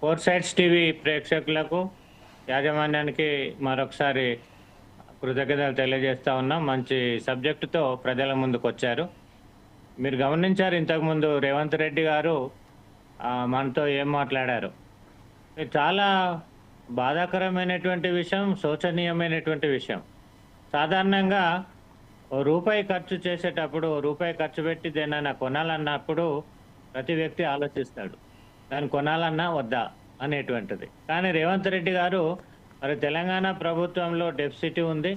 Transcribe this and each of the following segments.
Four sides TV ప్రేక్షకులకు యాజమాన్యానికి మరొకసారి కృతజ్ఞతలు తెలియజేస్తా ఉన్నాం. మంచి సబ్జెక్టుతో ప్రజల ముందుకు వచ్చారు. మీరు గమనించారు ఇంతకుముందు రేవంత్ రెడ్డి గారు మనతో ఏం మాట్లాడారు? చాలా బాధాకరమైనటువంటి విషయం శోచనీయమైనటువంటి విషయం. సాధారణంగా రూపాయి ఖర్చు చేసేటప్పుడు రూపాయి ఖర్చు పెట్టి దేనైనా కొనాలన్నప్పుడు ప్రతి వ్యక్తి ఆలోచిస్తాడు. దాన్ని కొనాలన్నా వద్దా అనేటువంటిది. కానీ రేవంత్ రెడ్డి గారు మరి తెలంగాణ ప్రభుత్వంలో డెఫిసిట్ ఉంది.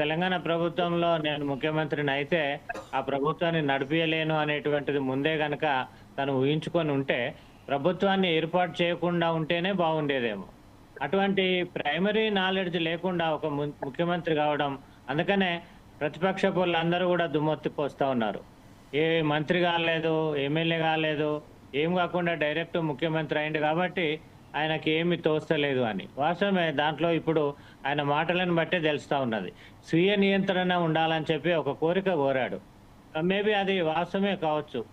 తెలంగాణ ప్రభుత్వంలో నేను ముఖ్యమంత్రిని అయితే ఆ ప్రభుత్వాన్ని నడిపించలేను అనేటువంటిది ముందే గనక తను ఊహించుకొని ఉంటే ప్రభుత్వాన్ని ఏర్పాటు చేయకుండా ఉంటేనే బాగుండేదేమో. అటువంటి ప్రైమరీ నాలెడ్జ్ లేకుండా ఒక ముఖ్యమంత్రి కావడం అందుకనే ప్రతిపక్ష అందరూ కూడా దుమ్మెత్తిపోస్తా ఉన్నారు. ఏ మంత్రి కాలేదు ఎమ్మెల్యే కాలేదు ఏం కాకుండా డైరెక్ట్ ముఖ్యమంత్రి అయింది కాబట్టి ఆయనకి ఏమి తోస్తలేదు అని. వాస్తవమే దాంట్లో ఇప్పుడు ఆయన మాటలను బట్టే తెలుస్తా ఉన్నది. స్వీయ నియంత్రణ ఉండాలని చెప్పి ఒక కోరిక కోరాడు. మేబీ అది వాస్తవమే కావచ్చు.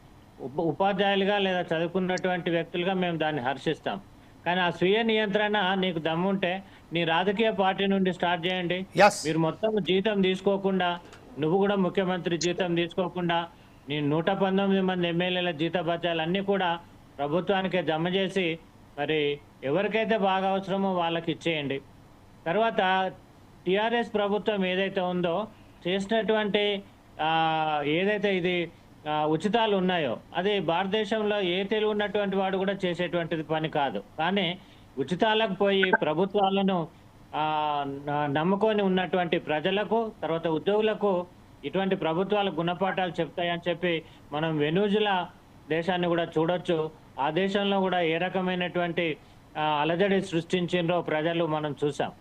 ఉప ఉపాధ్యాయులుగా లేదా చదువుకున్నటువంటి వ్యక్తులుగా మేము దాన్ని హర్షిస్తాం. కానీ ఆ స్వీయ నియంత్రణ నీకు దమ్ముంటే నీ రాజకీయ పార్టీ నుండి స్టార్ట్ చేయండి. మీరు మొత్తం జీతం తీసుకోకుండా నువ్వు కూడా ముఖ్యమంత్రి జీతం తీసుకోకుండా నీ నూట పంతొమ్మిది మంది ఎమ్మెల్యేల జీత అన్నీ కూడా ప్రభుత్వానికే జమ చేసి మరి ఎవరికైతే బాగా అవసరమో వాళ్ళకి ఇచ్చేయండి. తర్వాత టిఆర్ఎస్ ప్రభుత్వం ఏదైతే ఉందో చేసినటువంటి ఏదైతే ఇది ఉచితాలు ఉన్నాయో అది భారతదేశంలో ఏ తెలివి ఉన్నటువంటి వాడు కూడా చేసేటువంటిది పని కాదు. కానీ ఉచితాలకు పోయి ప్రభుత్వాలను నమ్ముకొని ఉన్నటువంటి ప్రజలకు తర్వాత ఉద్యోగులకు ఇటువంటి ప్రభుత్వాల గుణపాఠాలు చెప్తాయని చెప్పి మనం వెనూజుల దేశాన్ని కూడా చూడొచ్చు. ఆ దేశంలో కూడా ఏ రకమైనటువంటి అలజడి సృష్టించిండ్రో ప్రజలు మనం చూసాం.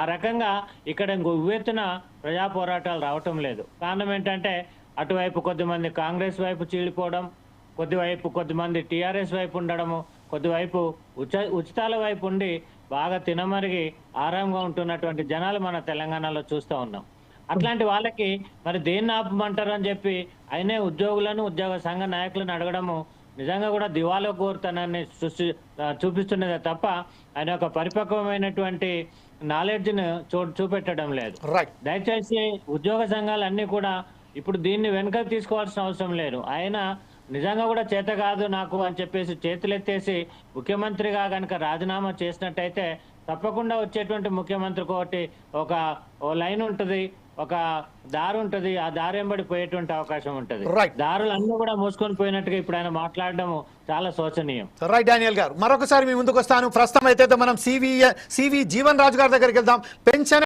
ఆ రకంగా ఇక్కడ ఉవ్వెత్తున ప్రజా పోరాటాలు రావటం లేదు. కారణం ఏంటంటే అటువైపు కొద్దిమంది కాంగ్రెస్ వైపు చీలిపోవడం కొద్దివైపు కొద్దిమంది టీఆర్ఎస్ వైపు ఉండడము కొద్దివైపు ఉచ ఉచితాల వైపు ఉండి బాగా తినమరిగి ఆరాంగా ఉంటున్నటువంటి జనాలు మన తెలంగాణలో చూస్తూ ఉన్నాం. అట్లాంటి వాళ్ళకి మరి దేన్ని ఆపమంటారు అని చెప్పి అయినే ఉద్యోగులను ఉద్యోగ సంఘ నాయకులను అడగడము నిజంగా కూడా దివాలో కోరుతానని సృష్టి చూపిస్తున్నదే తప్ప ఆయన ఒక పరిపక్వమైనటువంటి నాలెడ్జ్ను చూ చూపెట్టడం లేదు. దయచేసి ఉద్యోగ సంఘాలన్నీ కూడా ఇప్పుడు దీన్ని వెనుక తీసుకోవాల్సిన అవసరం లేదు. ఆయన నిజంగా కూడా చేత కాదు నాకు అని చెప్పేసి చేతులెత్తేసి ముఖ్యమంత్రిగా కనుక రాజీనామా చేసినట్టయితే తప్పకుండా వచ్చేటువంటి ముఖ్యమంత్రికి ఒకటి ఒక లైన్ ఉంటుంది. ఒక దారి ఉంటుంది ఆ దారి వెంబడి పోయేటువంటి అవకాశం ఉంటుంది. దారులు అన్ని కూడా మూసుకొని పోయినట్టుగా ఇప్పుడు ఆయన మాట్లాడడం చాలా శోచనీయం. రైట్ డానియల్ గారు. మరొకసారి మీ ముందుకు వస్తాను ప్రస్తుతం అయితే మనం సివి సివి జీవన్ రాజు గారి దగ్గరికి వెళ్దాం. పెన్షన్